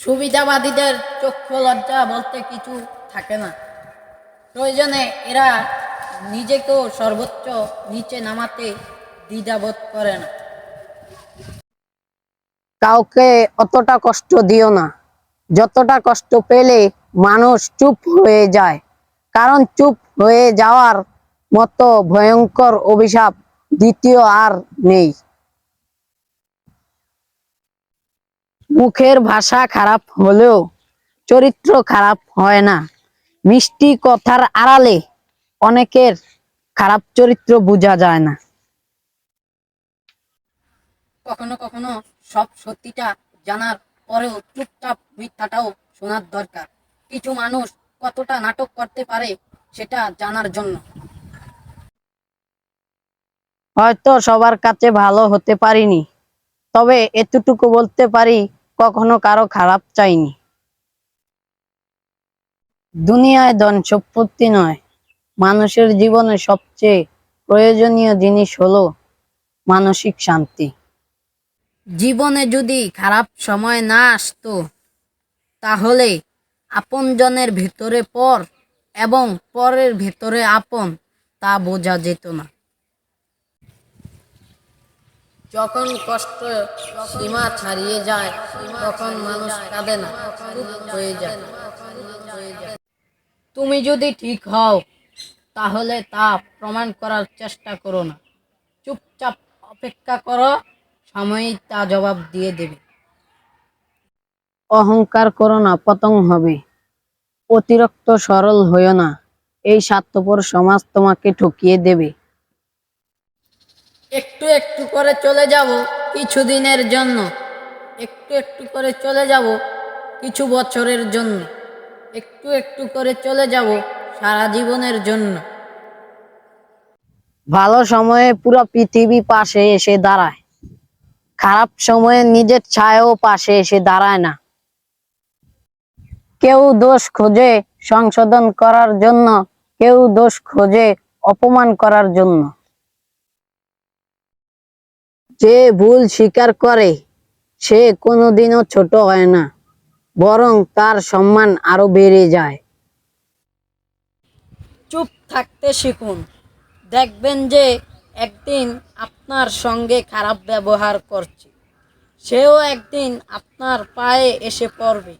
সুবিধাবাদীদের চক্ষু লজ্জা বলতে কিছু থাকে না। প্রয়োজনে এরা নিজেকেও সর্বোচ্চ নিচে নামাতে দ্বিধাবোধ করে না। কাউকে অতটা কষ্ট দিও না। যতটা কষ্ট পেলে মানুষ চুপ হয়ে যায়। কারণ চুপ হয়ে যাওয়ার মতো ভয়ঙ্কর অভিশাপ দ্বিতীয় আর নেই। মুখের ভাষা খারাপ হলেও চরিত্র খারাপ হয় না। মিষ্টি কথার আড়ালে অনেকের খারাপ চরিত্র বোঝা যায় না। কখনো কখনো সব সত্যিটা জানার পরেও চুপচাপ মিথ্যাটাও শোনার দরকার। কিছু মানুষ কতটা নাটক করতে পারে সেটা জানার জন্য। হয়তো সবার কাছে ভালো হতে পারিনি তবে এতটুকু বলতে পারি কখনো কারও খারাপ চাইনি। দুনিয়ায় ধন সম্পত্তি নয়, মানুষের জীবনে সবচেয়ে প্রয়োজনীয় জিনিস হলো মানসিক শান্তি। জীবনে যদি খারাপ সময় না আসতো, তাহলে আপনজনের ভেতরে পর এবং পরের ভেতরে আপন তা বোঝা যেত না। যখন কষ্ট সীমা ছাড়িয়ে যায়, তখন মানুষ কাঁদে না, হয়ে যায়। তুমি যদি ঠিক হও, তাহলে তা প্রমাণ করার চেষ্টা করো না। চুপচাপ অপেক্ষা করো সময়ই তা জবাব দিয়ে দেবে। অহংকার করো না, পতং হবে। অতিরিক্ত সরল হইও না, এই স্বার্থপর সমাজ তোমাকে ঠকিয়ে দেবে। একটু একটু করে চলে যাব কিছু দিনের জন্য। একটু একটু করে চলে যাব কিছু বছরের জন্য। একটু একটু করে চলে যাব সারা জীবনের জন্য। ভালো সময়ে পুরো পৃথিবী পাশে এসে দাঁড়ায়। খারাপ সময়ে নিজের ছায়াও পাশে এসে দাঁড়ায় না। কেউ দোষ খোঁজে সংশোধন করার জন্য, কেউ দোষ খোঁজে অপমান করার জন্য। যে ভুল স্বীকার করে, সে কোনোদিনও ছোট হয় না, বরং তার সম্মান আরও বেড়ে যায়। চুপ থাকতে শিখুন। দেখবেন যে একদিন আপনার সঙ্গে খারাপ ব্যবহার করছে। সেও একদিন আপনার পায়ে এসে পড়বে।